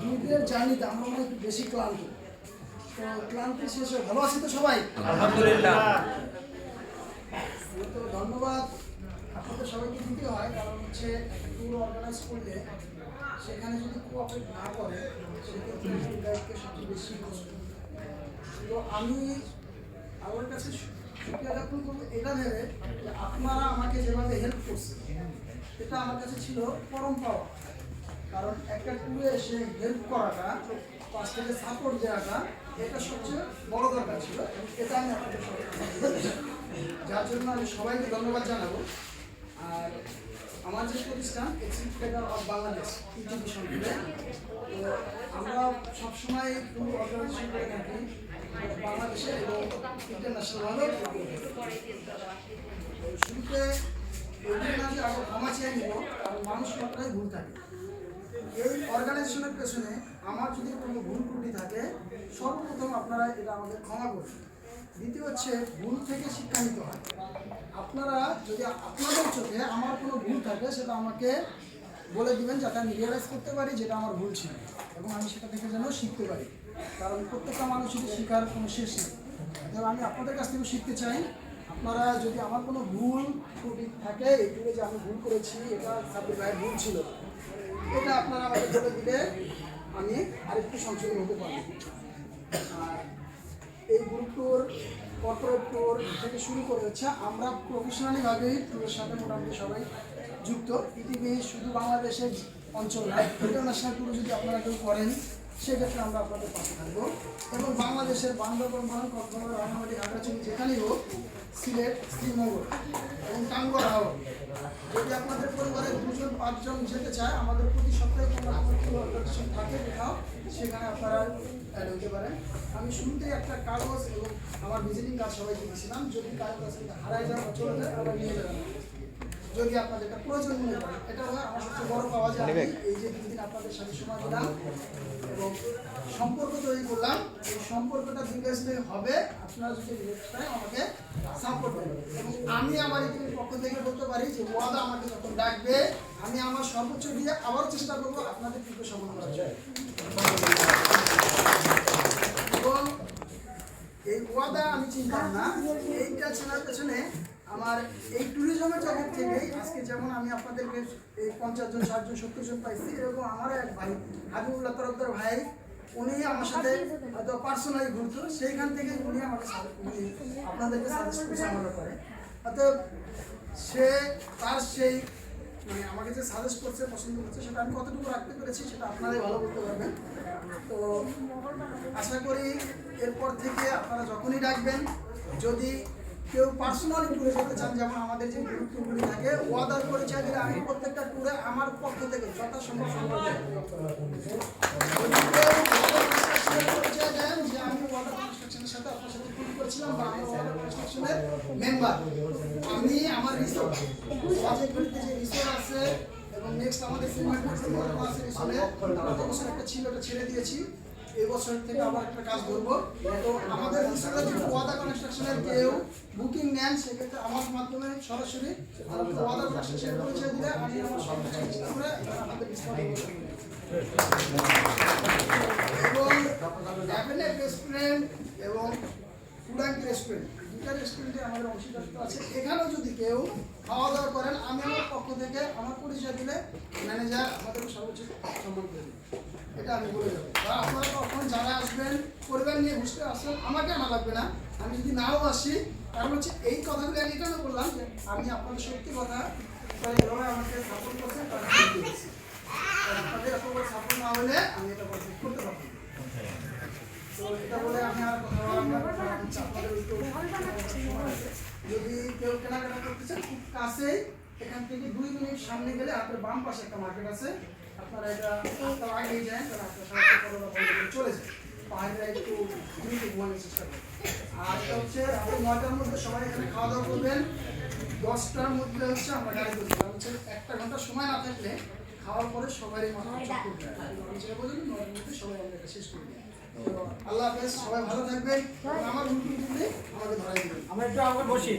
দুদিনের জার্নিতে আমরা মনে একটু বেশি ক্লান্ত। তো ক্লান্তি শেষে ভালো আছি তো সবাই? আলহামদুলিল্লাহ। তো ধন্যবাদ। আপনাদের সবাইকে দিতে হয় কারণ হচ্ছে ট্যুর অর্গানাইজ করলে সেখানে যদি কোঅপারেট না করে সেক্ষেত্রে গাইডকে সবচেয়ে বেশি তো আমি আমার কাছে জ্ঞাপন করব এটা ভেবে যে আপনারা আমাকে যেভাবে হেল্প করছেন এটা আমার কাছে ছিল পরম পাওয়া। কারণ একটা ট্যুরে এসে হেল্প করাটা পাশ থেকে সাপোর্ট দেওয়াটা, এটা সবচেয়ে বড় দরকার ছিল এটা আমি আপনাদের যার জন্য আমি সবাইকে ধন্যবাদ জানাব। আর আমার যে প্রতিষ্ঠান এক্সিপিটেটার অফ বাংলাদেশ থেকে তো আমরা সবসময় ট্যুর অর্গানাইজেশন করে থাকি বাংলাদেশে এবং ইন্টারন্যাশনালভাবে শুরুতে ওইদিন আমি আগে ক্ষমা চেয়ে নিব, কারণ মানুষ মাত্রায় ভুল থাকে। এই অর্গানাইজেশনের পেছনে আমার যদি কোনো ভুল ত্রুটি থাকে, সর্বপ্রথম আপনারা এটা আমাদের ক্ষমা করবেন দ্বিতীয় হচ্ছে, ভুল থেকে শিক্ষা নিতে হয়। আপনারা যদি আপনাদের চোখে আমার কোনো ভুল থাকে, সেটা আমাকে বলে দিবেন যাতে আমি রিয়েলাইজ করতে পারি যেটা আমার ভুল ছিল এবং আমি সেটা থেকে যেন শিখতে পারি। কারণ প্রত্যেকটা মানুষেরই শেখার কোনো শেষ নেই। আমি আপনাদের কাছ থেকে শিখতে চাই, আপনারা যদি আমার কোনো ভুল ত্রুটি থাকে এগুলো যে আমি ভুল করেছি, এটা ভাইয়ের ভুল ছিল। এটা আপনারা আমাকে বলে দিলে আমি আরেকটু সংশোধন হতে পারি আর এই গ্রুপটোর ট্যুর কর্পোরেট ট্যুর থেকে শুরু করে হচ্ছে আমরা প্রফেশনালিভাবেই ট্যুরের সাথে মোটামুটি সবাই যুক্ত। পৃথিবী শুধু বাংলাদেশের অঞ্চল নয় ইন্টারন্যাশনাল ট্যুর যদি আপনারা কেউ করেন সেক্ষেত্রে আমরা আপনাদের পাশে থাকব। এবং বাংলাদেশের বান্দরবন বন কক্সবাজার রাঙামাটি আগ্রাচুরি যেখানেই হোক, সিলেট, শ্রীনগর এবং টাঙ্গরা যদি আপনাদের পরিবারের দুজন, পাঁচজন যেতে চায়, আমাদের প্রতি সপ্তাহে কোনো না কোনো থাকে কোথাও, সেখানে আপনারা হতে পারেন। আমি শুরুতেই একটা কাগজ এবং আমার ভিজিটিং কার্ড সবাইকে দিয়েছিলাম। যদি কারও কাছ হারায় বা চলে যায় আমরা নিয়ে যাবেন। যদি আপনাদের এটা প্রয়োজন মনে করেন এটা হলো আমার সবচেয়ে বড় পাওয়া যায় এই যে দুদিন আপনাদের সাথে সময় দিলাম এবং সম্পর্ক তৈরি করলাম এই সম্পর্কটা দীর্ঘস্থায়ী হবে আপনারা যদি আমাকে সাপোর্ট করবেন। এবং আমি আমার ইতিমের পক্ষ থেকে বলতে পারি যে ওয়াদা আমাকে যখন ডাকবে আমি আমার সর্বোচ্চ দিয়ে আবার চেষ্টা করব আপনাদের কিন্তু সফল করার জন্য। এবং এই ওয়াদা আমি চিন্তা না এইটা চেনার পেছনে আমার এই ট্যুরিজমের জগৎ থেকেই আজকে যেমন আমি আপনাদেরকে এই পঞ্চাশ জন, ষাট জন, সত্তর জন পাইছি, এরকম আমার এক ভাই, হাবিবুল্লাহ তরফদার ভাই, উনি আমার সাথে হয়তো পার্সোনালি ঘুরতো, সেইখান থেকে উনি আমাকে আপনাদেরকে সাজেস্ট ব্যাপারে অতএব সে তার সেই মানে আমাকে যে সাজেস্ট করছে, পছন্দ করছে, সেটা আমি কতটুকু রাখতে পেরেছি, সেটা আপনারাই ভালো বলতে পারবেন। তো আশা করি এরপর থেকে আপনারা যখনই ডাকবেন, যদি কেউ পার্সোনালি ট্যুরে যেতে চান, যেমন আমাদের যে গ্রুপ ট্যুরগুলি থাকে ওয়াদার পরিচয় দিলে আমি প্রত্যেকটা ট্যুরে আমার পক্ষ থেকে যথাসম্ভব যে আমি আমার যে আছে নেক্সট আমাদের একটা ছিল, ওটা ছেড়ে দিয়েছি। এই বছর থেকে আবার একটা কাজ করব তো আমাদের রিসোর্টে যদি ওয়াদা কনস্ট্রাকশনের কেউ বুকিং নেন, সেক্ষেত্রে আমার মাধ্যমে সরাসরি ওয়াদা কনস্ট্রাকশন পরিচয় দিলে আমি আমার সর্বোচ্চ করে এবং অ্যাপেনেট রেস্টুরেন্ট এবং ফুডাঙ্কি রেস্টুরেন্ট দুটা রেস্টুরেন্টে আমাদের অংশীদারিত্ব আছে। এখানেও যদি কেউ খাওয়া দাওয়া করেন, আমি আমার পক্ষ থেকে আমার পরিচয় দিলে ম্যানেজার আমাদের সর্বোচ্চ সম্মান করবে এটা আমি বলে যাব বা আপনারা কখন যারা আসবেন, পরিবার নিয়ে ঘুরতে আসেন, আমাকে আনা লাগবে না। আমি যদি নাও আসি কারণ হচ্ছে এই কথাগুলো আমি এটা বললাম যে আমি আপনাদের সত্যি কথা এভাবে আমাকে সাপোর্ট করছেন তারা আপনাদের এত সাপোর্ট না হলে আমি এটা করতে করতে পারব না। তো এটা বলে আমি আর কথা বলব না। আপনাদের একটু সময় আছে। যদি কেউ কেনাকাটা করতে চান খুব কাছেই এখান থেকে দুই মিনিট সামনে গেলে আপনার বাম পাশে একটা মার্কেট আছে। আপনারা এটা যান আপনার সাথে করোনা বন্ধ করে চলে যায় পাহাড়টা একটু দ্রুত ঘুমানোর চেষ্টা করবেন আর হচ্ছে নয়টার মধ্যে সবাই এখানে খাওয়া দাওয়া করবেন। দশটার মধ্যে হচ্ছে আমরা গাড়ি একটা ঘণ্টা সময় না থাকলে খাওয়ার পরে সবারই মাথা বলি নয়টার মধ্যে সবাই আমরা শেষ করে দিই। আল্লাহ হাফেজ সবাই ভালো থাকবেন। আমার আমাকে ধরাই দেবেন। আমরা একটু আমাকে বসি।